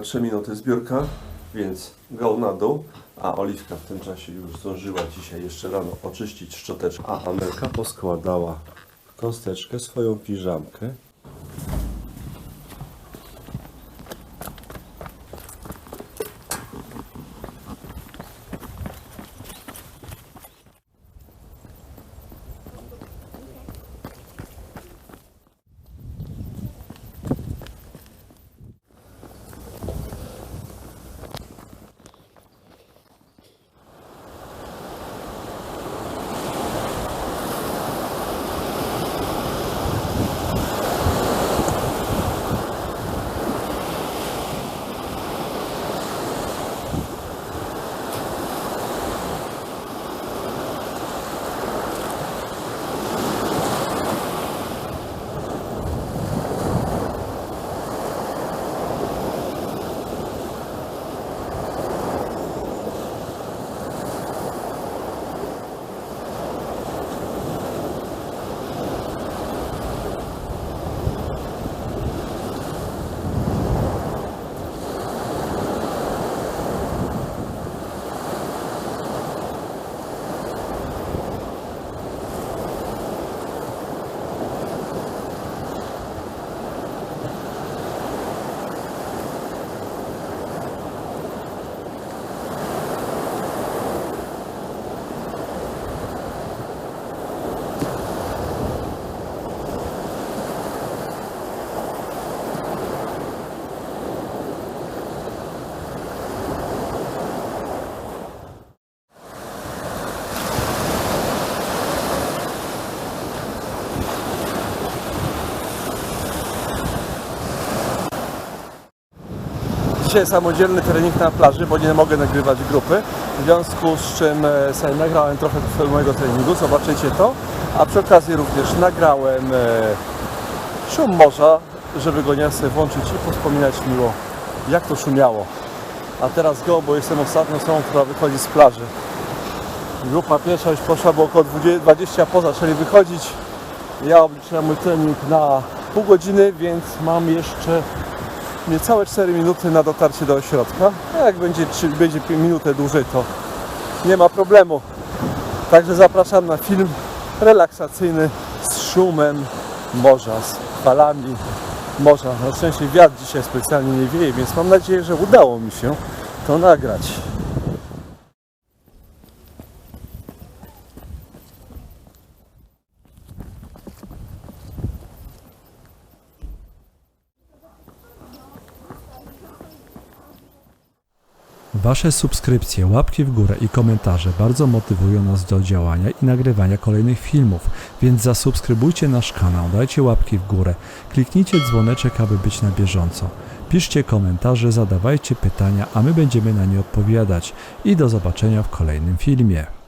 3 minuty zbiórka, więc go na dół. A Oliwka w tym czasie już zdążyła dzisiaj jeszcze rano oczyścić szczoteczkę. A Amelka poskładała kosteczkę swoją piżamkę. Dzisiaj samodzielny trening na plaży, bo nie mogę nagrywać grupy. W związku z czym e, sobie nagrałem trochę mojego treningu, zobaczycie to. A przy okazji również nagrałem e, szum morza, żeby go nie sobie włączyć i wspominać miło, jak to szumiało. A teraz go, bo jestem ostatnią osobą, która wychodzi z plaży. Grupa pierwsza już poszła, bo około 20, 20 po zaczęli wychodzić. Ja obliczyłem mój trening na pół godziny, więc mam jeszcze niecałe 4 minuty na dotarcie do ośrodka. A jak będzie, czy będzie minutę dłużej, to nie ma problemu. Także zapraszam na film relaksacyjny z szumem morza, z falami morza. Na szczęście wiatr dzisiaj specjalnie nie wieje, więc mam nadzieję, że udało mi się to nagrać. Wasze subskrypcje, łapki w górę i komentarze bardzo motywują nas do działania i nagrywania kolejnych filmów, więc zasubskrybujcie nasz kanał, dajcie łapki w górę, kliknijcie dzwoneczek, aby być na bieżąco. Piszcie komentarze, zadawajcie pytania, a my będziemy na nie odpowiadać. I do zobaczenia w kolejnym filmie.